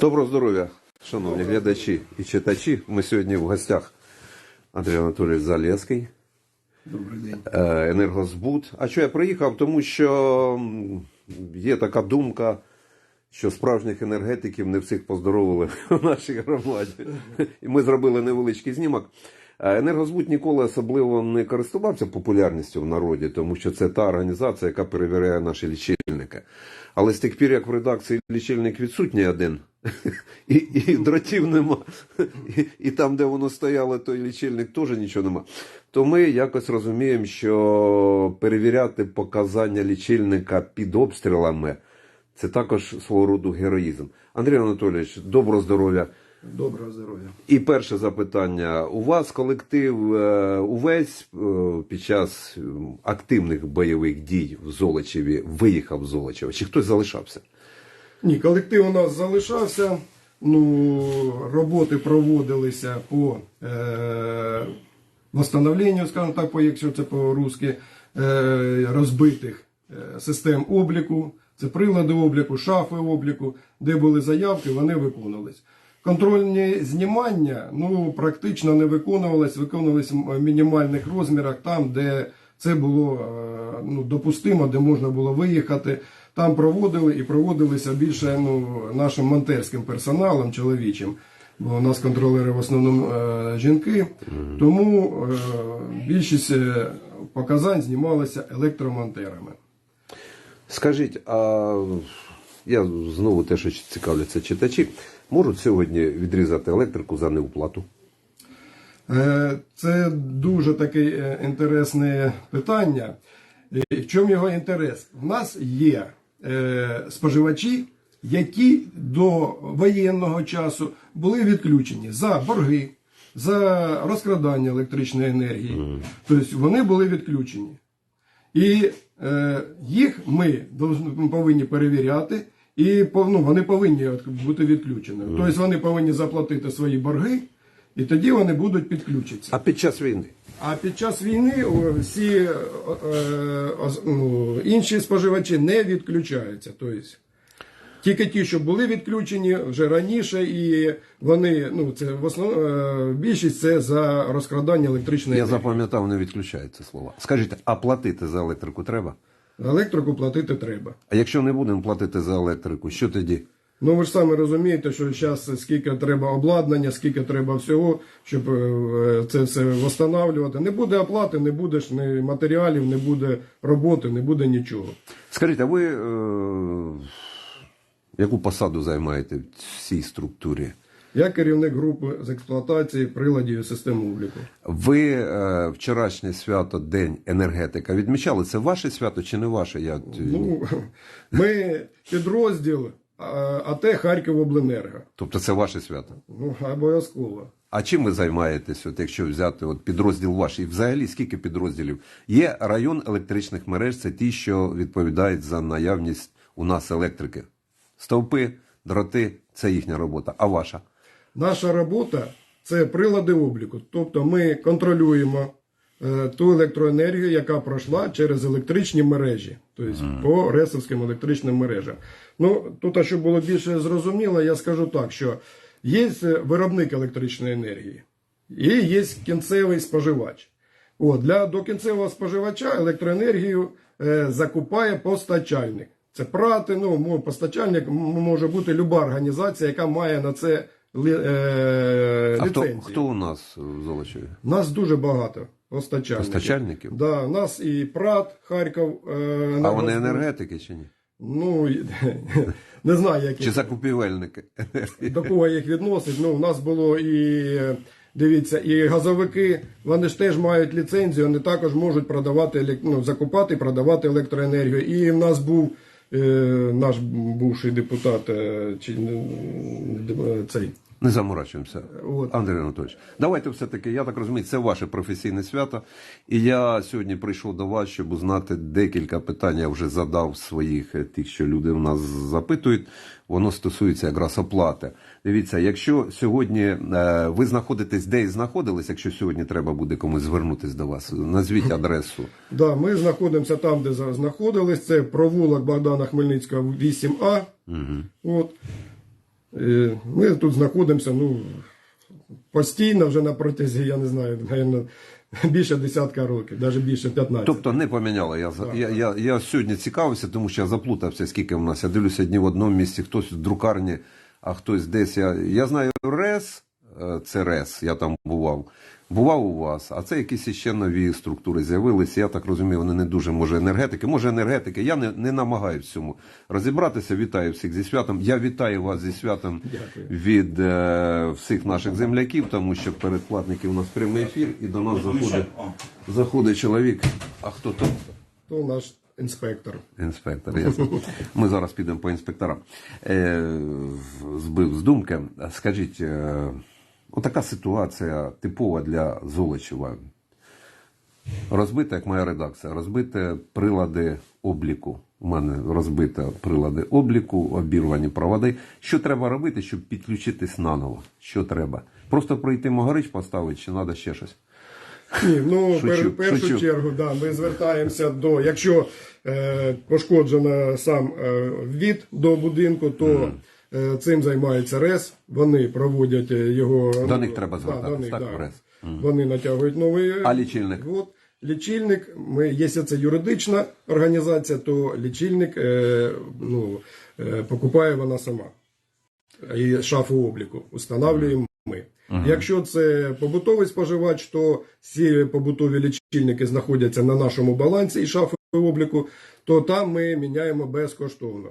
Доброго здоров'я, шановні глядачі і читачі. Ми сьогодні в гостях Андрій Анатолійович Залєцький, Добрий день. е, енергозбут. А що я приїхав? Тому що є така думка, що справжніх енергетиків не всіх поздоровили в нашій громаді. І ми зробили невеличкий знімок. Е, Енергозбут ніколи особливо не користувався популярністю в народі, тому що це та організація, яка перевіряє наші лічильники. Але з тих пір, як в редакції лічильник відсутній один, і, і дротів нема, і, і там, де воно стояло, той лічильник теж нічого нема. То ми якось розуміємо, що перевіряти показання лічильника під обстрілами це також свого роду героїзм. Андрій Анатолійович, доброго здоров'я. Доброго здоров'я. І перше запитання. У вас колектив е, увесь е, під час активних бойових дій в Золочеві виїхав з Золочева? Чи хтось залишався? Ні, колектив у нас залишався. Ну, роботи проводилися по е, восстановленню, скажімо так, по, якщо це по-русски, е, розбитих е, систем обліку, це прилади обліку, шафи обліку, де були заявки, вони виконувались. Контрольні знімання ну, практично не виконувались, виконувались в мінімальних розмірах, там, де це було е, ну, допустимо, де можна було виїхати. Там проводили і проводилися більше ну, нашим монтерським персоналом чоловічим. Бо у нас контролери в основному е, жінки, тому е, більшість показань знімалися електромонтерами. Скажіть, а я знову те, що цікавляться читачі, можуть сьогодні відрізати електрику за неуплату? Е, Це дуже таке е, інтересне питання. В чому його інтерес? В нас є е, споживачі, які до воєнного часу були відключені за борги, за розкрадання електричної енергії. Тобто вони були відключені. І їх ми повинні перевіряти, і ну, вони повинні бути відключені. Тобто вони повинні заплатити свої борги, і тоді вони будуть підключитися. А під час війни? А під час війни всі е, е, інші споживачі не відключаються. Тобто, тільки ті, що були відключені вже раніше, і вони, ну, це в основному е, більшість це за розкрадання електричної Я запам'ятав, не відключаються слова. Скажіть, а платити за електрику треба? Електрику платити треба. А якщо не будемо платити за електрику, що тоді? Ну ви ж самі розумієте, що зараз скільки треба обладнання, скільки треба всього, щоб е, це все встановлювати. Не буде оплати, не буде ж ні матеріалів, не буде роботи, не буде нічого. Скажіть, а ви е, яку посаду займаєте в цій структурі? Я керівник групи з експлуатації приладів і систем обліку. Ви е, вчорашнє свято День енергетика відмічали? Це ваше свято чи не ваше? Я... Ну, ми підрозділ а, АТ Харківобленерго. Тобто це ваше свято? Ну, обов'язково. А чим ви займаєтесь, от якщо взяти от підрозділ ваш? І взагалі скільки підрозділів? Є район електричних мереж, це ті, що відповідають за наявність у нас електрики. Стовпи, дроти це їхня робота. А ваша? Наша робота це прилади обліку. Тобто ми контролюємо е, ту електроенергію, яка пройшла через електричні мережі, тобто по ресовським електричним мережам. Ну тут, щоб було більше зрозуміло, я скажу так, що є виробник електричної енергії і є кінцевий споживач. От, для до кінцевого споживача електроенергію е, закупає постачальник. Це прати, ну, постачальник може бути люба організація, яка має на це ли, е, А хто, хто у нас в Золочеві? Нас дуже багато постачальників. Постачальників? Да, у нас і Прат, Харків. Е, А вони енергетики чи ні? Ну, не знаю, які. Чи закупівельники? до кого їх відносить. Ну, у нас було і дивіться, і газовики, вони ж теж мають ліцензію, вони також можуть продавати ну, закупати і продавати електроенергію. І в нас був е, наш бувший депутат, е, чи е, цей. Не заморачуємося. От. Андрій Анатолійович, давайте все-таки, я так розумію, це ваше професійне свято. І я сьогодні прийшов до вас, щоб узнати декілька питань. Я вже задав своїх е, тих, що люди у нас запитують. Воно стосується якраз оплати. Дивіться, якщо сьогодні е, ви знаходитесь, де і знаходились, якщо сьогодні треба буде комусь звернутись до вас, назвіть адресу. Да, ми знаходимося там, де зараз знаходились. Це провулок Богдана Хмельницького 8А. От. Тут знаходимося ну, постійно вже на протязі, я не знаю, наверное, більше десятка років, навіть більше 15. Тобто не поміняло. Я, так, я, я, я сьогодні цікавився, тому що я заплутався, скільки в нас. Я дивлюся дні в одному місці, хтось в друкарні, а хтось десь. Я, я знаю РЕС, е, це РЕС, я там бував. Бував у вас, а це якісь ще нові структури з'явилися. Я так розумію, вони не дуже може енергетики. Може енергетики. Я не, не намагаюся в цьому розібратися. Вітаю всіх зі святом. Я вітаю вас зі святом Дякую. від е, всіх наших земляків, тому що передплатники у нас прямий ефір, і до нас заходить, заходить чоловік. А хто то? То наш інспектор. Інспектор, ясно. Ми зараз підемо по інспекторам. Е, збив з думки. Скажіть, е, отака ситуація типова для Золочева. Розбита, як моя редакція, розбите прилади обліку. У мене розбите прилади обліку, обірвані проводи. Що треба робити, щоб підключитись наново? Що треба? Просто пройти Могарич поставити, чи треба ще щось? Ні, ну пер, в першу шучу. чергу, да, ми звертаємося до, якщо е, пошкоджено сам е, ввід до будинку, то е, цим займається РЕС. Вони проводять е, його До них треба да, них, так, да. РЕС? Вони натягують новий А лічильник? От, лічильник, ми, якщо це юридична організація, то лічильник е, ну, е, покупає вона сама. І шафу обліку встановлюємо ми. Якщо це побутовий споживач, то всі побутові лічильники знаходяться на нашому балансі і шафи обліку, то там ми міняємо безкоштовно.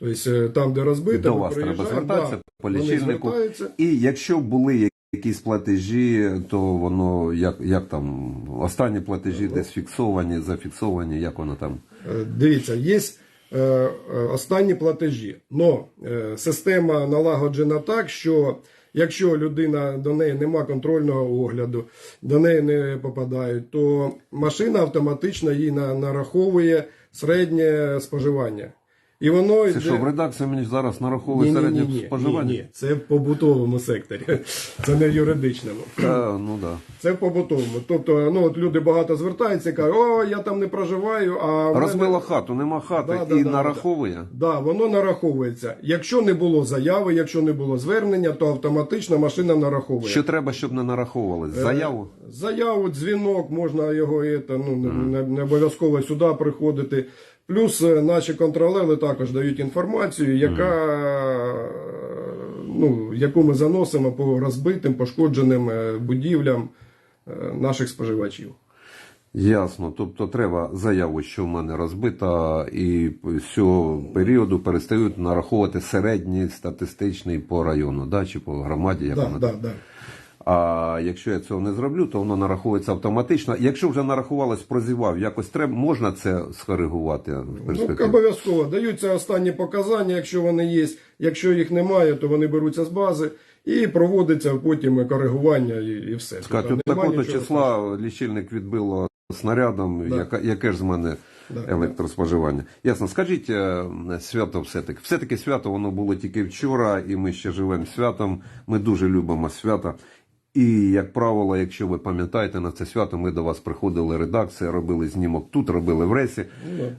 Тобто е, там, де розбито, До вас треба звертатися да, по лічильнику. І якщо були якісь платежі, то воно як, як там останні платежі десь фіксовані, зафіксовані, як воно там. Е, Дивіться, є е, е, останні платежі. Но е, система налагоджена так, що якщо людина до неї нема контрольного огляду, до неї не попадають, то машина автоматично їй на- нараховує середнє споживання. І воно Це йде... що в редакції мені зараз нараховує середнє ні, ні, споживання? ні, ні, це в побутовому секторі, це не в юридичному. Та, ну да. Це в побутовому. Тобто, ну от люди багато звертаються і кажуть, о, я там не проживаю, а в мене- хату, нема хати Да, і да, нараховує. Да, воно нараховується. Якщо не було заяви, якщо не було звернення, то автоматично машина нараховує. Що треба, щоб не нараховували? Е, Заяву? Заяву, дзвінок, можна його это, ну, не, не, не обов'язково сюди приходити. Плюс е, наші контролери також дають інформацію, яка, е, ну, яку ми заносимо по розбитим, пошкодженим е, будівлям наших споживачів. Ясно. Тобто треба заяву, що в мене розбита, і з цього періоду перестають нараховувати середній статистичний по району, да, чи по громаді, як Да, воно да, да. А якщо я цього не зроблю, то воно нараховується автоматично. Якщо вже нарахувалось, прозівав, якось треба можна це скоригувати в Ну, обов'язково даються останні показання, якщо вони є. Якщо їх немає, то вони беруться з бази і проводиться потім коригування і, і все. Сказати, Тобто от такого числа лічильник відбило снарядом, Да. яка, яке ж з мене Да, електроспоживання. Ясно, скажіть, е, свято все-таки. Все-таки свято воно було тільки вчора, і ми ще живемо святом. Ми дуже любимо свята. І, як правило, якщо ви пам'ятаєте на це свято, ми до вас приходили редакція, робили знімок тут, робили в Ресі,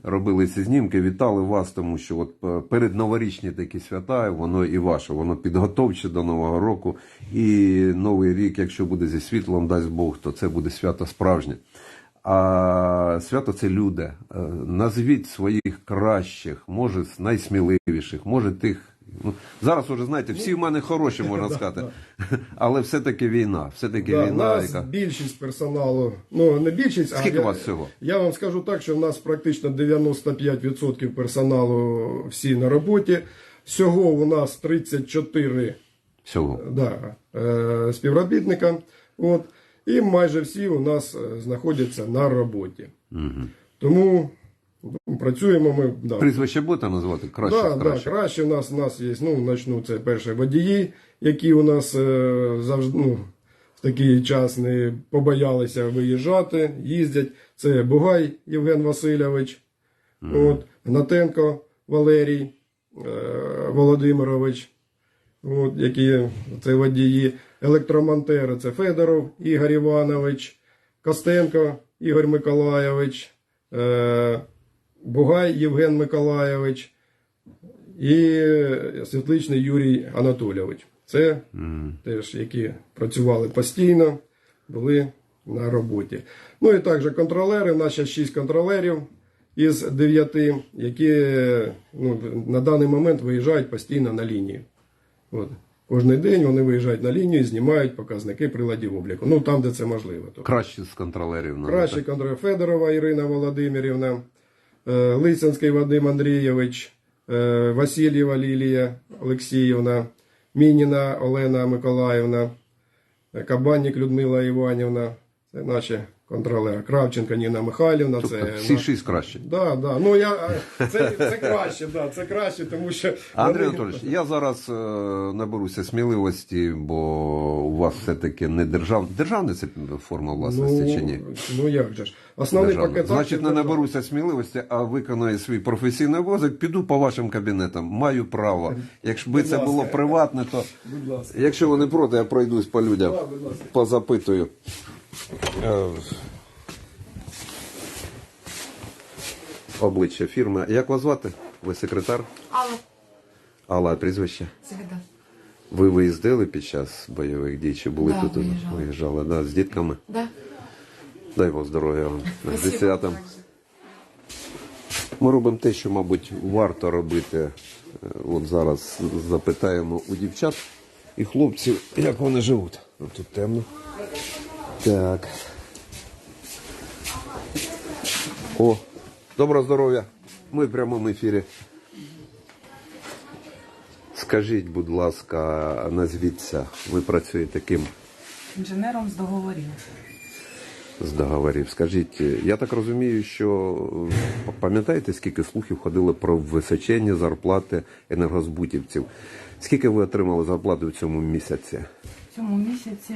робили ці знімки, вітали вас, тому що от е, перед новорічні такі свята, воно і ваше, воно підготовче до Нового року. І Новий рік, якщо буде зі світлом, дасть Бог, то це буде свято справжнє. А свято це люди. Е, Назвіть своїх кращих, може найсміливіших, може тих. Ну, зараз уже знаєте, всі в мене хороші, можна сказати. Але все-таки війна. Все-таки Да, війна, нас яка. більшість персоналу, ну не більшість, а Скільки я, вас всього? Я вам скажу так, що в нас практично 95% персоналу всі на роботі. Всього у нас 34 Всього. да, е, співробітника. От, і майже всі у нас е, знаходяться на роботі. Тому працюємо ми. Да. Прізвище будете називати? Краще, Да, краще. Да, краще в нас, у нас є, ну, начну, це перше водії, які у нас е, завжди, ну, в такий час не побоялися виїжджати, їздять. Це Бугай Євген Васильович, от, Гнатенко Валерій е, Володимирович, от, які це водії, електромонтери, це Федоров Ігор Іванович, Костенко Ігор Миколайович, е, Бугай Євген Миколайович, і Світличний Юрій Анатолійович. Це теж які працювали постійно, були на роботі. Ну і також контролери. У нас ще 6 контролерів із 9, які ну, на даний момент виїжджають постійно на лінію. От. Кожний день вони виїжджають на лінію і знімають показники приладів обліку. Ну там, де це можливо. Тобто, Краще з контролерів. Кращий контролер Федорова Ірина Володимирівна, е, Лисянський Вадим Андрійович, е, Васильєва Лілія Олексіївна, Мініна Олена Миколаївна, Кабанник Людмила Іванівна. Це наші контролери. Кравченко Ніна Михайлівна. Тобто це всі на- шість краще. Да, да. Ну я це, це краще, да, це краще, тому що Андрій Анатолійович, я зараз е, наберуся сміливості, бо у вас все-таки не держав... державна це форма власності чи ні? Ну як же ж? Основний Державна. пакет Значить, не наберуся сміливості, а виконаю свій професійний обов'язок, піду по вашим кабінетам. Маю право. Якби це ласка. було приватне, то Будь ласка. якщо вони проти, я пройдусь по людям, Да, позапитую. Е, Обличчя фірми. Як вас звати? Ви секретар? Алла, Алла, а прізвище? Сагида. Ви виїздили під час бойових дій чи були Да, тут? виїжджала. Виїжджали, да, з дітками. Да. Дай Бог здоров'я вам. Спасибо. святом. Ми робимо те, що, мабуть, варто робити. Е, От зараз запитаємо у дівчат і хлопців, як вони живуть. Тут темно. Так. О, доброго здоров'я. Ми в прямому ефірі. Скажіть, будь ласка, назвіться, ви працюєте ким? Інженером з договорів. з договорів. Скажіть, я так розумію, що пам'ятаєте, скільки слухів ходило про височені зарплати енергозбутівців? Скільки ви отримали зарплати в цьому місяці? В цьому місяці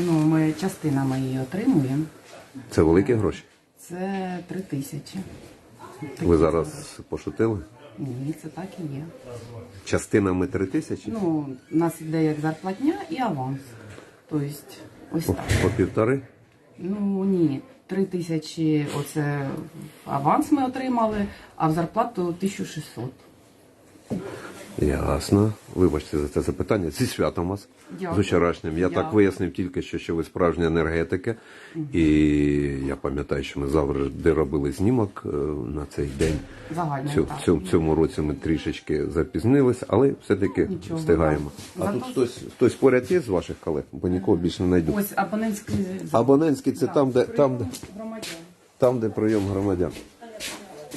ну, ми частинами її отримуємо. Це великі гроші? Це три тисячі. Ви зараз пошутили? Ні, це так і є. Частинами три тисячі? Ну, у нас іде як зарплатня і аванс. Тобто, ось так. по півтори? Ну ні, три тисячі оце аванс ми отримали, а в зарплату 1600. Ясно. Вибачте за це запитання. Зі святом вас. Дякую. З вчорашнім. Я так вияснив тільки що, що ви справжні енергетики. І я пам'ятаю, що ми завжди робили знімок е, на цей день. Загально, Цю, так. цьому, цьому році ми трішечки запізнилися, але все-таки Нічого, встигаємо. А да. тут хтось, хтось поряд є з ваших колег, бо нікого більше не знайду. Ось абонентський Абонентський це Да, там, де, там, де, громадян. там, де прийом громадян.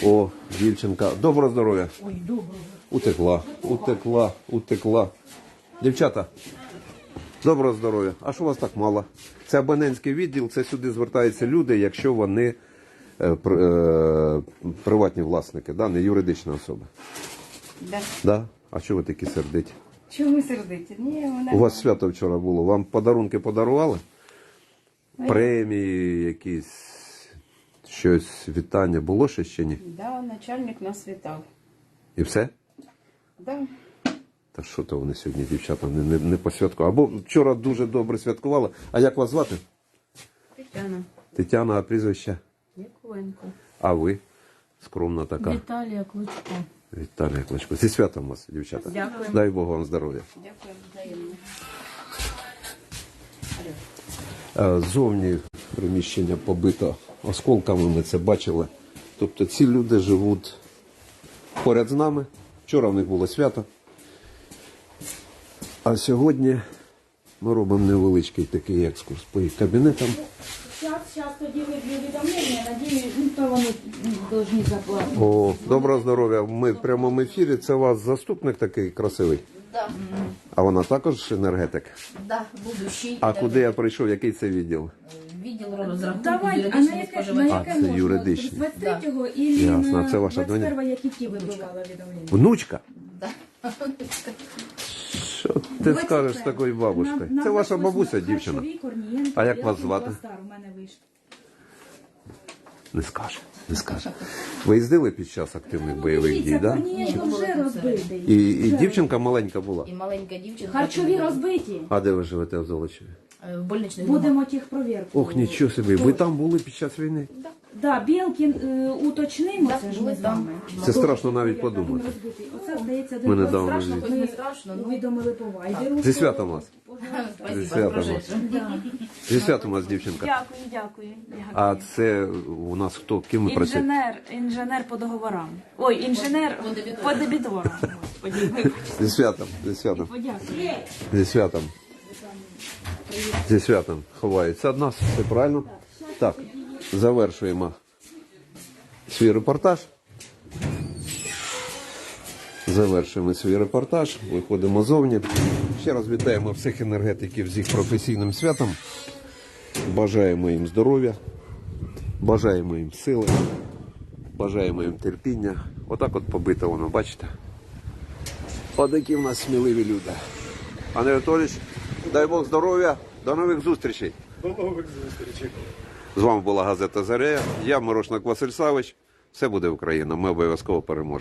О, дівчинка. Доброго здоров'я. Ой, доброго. Утекла, утекла, утекла. Дівчата, доброго здоров'я. А що у вас так мало? Це абонентський відділ, це сюди звертаються люди, якщо вони е, е, приватні власники, да? не юридична особа. Да. Да? А що ви такі сердиті? Чому сердиті? Ні, вона У вас свято вчора було. Вам подарунки подарували? Премії якісь, щось, вітання було ще чи ні? да, начальник нас вітав. І все? Да. Та що то вони сьогодні, дівчата, не, не, не посвяткували. Або вчора дуже добре святкували. А як вас звати? Тетяна Тетяна, а прізвище? Яковенко. А ви? Скромна така. Віталія Кличко. Віталія Кличко. Зі святом вас, дівчата. Дякую. Дай Бог вам здоров'я. Дякую взаємно. Е, Зовні приміщення побито осколками, ми це бачили. Тобто ці люди живуть поряд з нами. Вчора в них було свято. А сьогодні ми робимо невеличкий такий екскурс по їх кабінетам. Сейчас, сейчас тоді виб'ю уведомлення, надію, то вони повинні заплатити. О, доброго здоров'я. Ми в прямому ефірі. Це у вас заступник такий красивий. Да. А вона також енергетик. Да, будущий. А куди я прийшов? Який це відділ? Відділ розрахунку Давай, а на юридичних яке, на споживачів. А, яке це можна? юридичні. 23-го і Ясно, а на це ваша доня? 21-го, які ті вибивала відомлення? Внучка? Що ти скажеш з такою бабушкою? Це ваша бабуся, дівчина. А як вас звати? Не скаже, не скаже. Ви їздили під час активних бойових дій, да? Корнієнко вже розбитий. І, і дівчинка маленька була. І маленька дівчинка. Харчові розбиті. А де ви живете в Золочеві? В больничних Будемо тих провірку. Ох, нічого собі. Ви там були під час війни? Да. Да, Білкін е, уточнимо, це ж ми з вами. Це страшно навіть подумати. Оце здається Ми один недавно Страшно, жили. хоч не страшно, ну. повідомили по вайберу. Зі святом вас. Зі святом вас. Зі святом вас, дівчинка. Дякую, дякую. А це у нас хто? Ким ви працюєте? Інженер, інженер по договорам. Ой, інженер По дебіторам. Господи. Зі святом, зі святом. Подякую. Зі святом. Зі святом ховається від нас, все правильно? Так, завершуємо свій репортаж. Завершуємо свій репортаж, виходимо зовні. Ще раз вітаємо всіх енергетиків з їх професійним святом. Бажаємо їм здоров'я, бажаємо їм сили, бажаємо їм терпіння. Отак от побито воно, бачите? Отакі в нас сміливі люди. Андрій Анатолійович, дай Бог здоров'я, до нових зустрічей. До нових зустрічей. З вами була газета Зарея. Я Морошник Василь Савич. Все буде Україна. Ми обов'язково переможемо.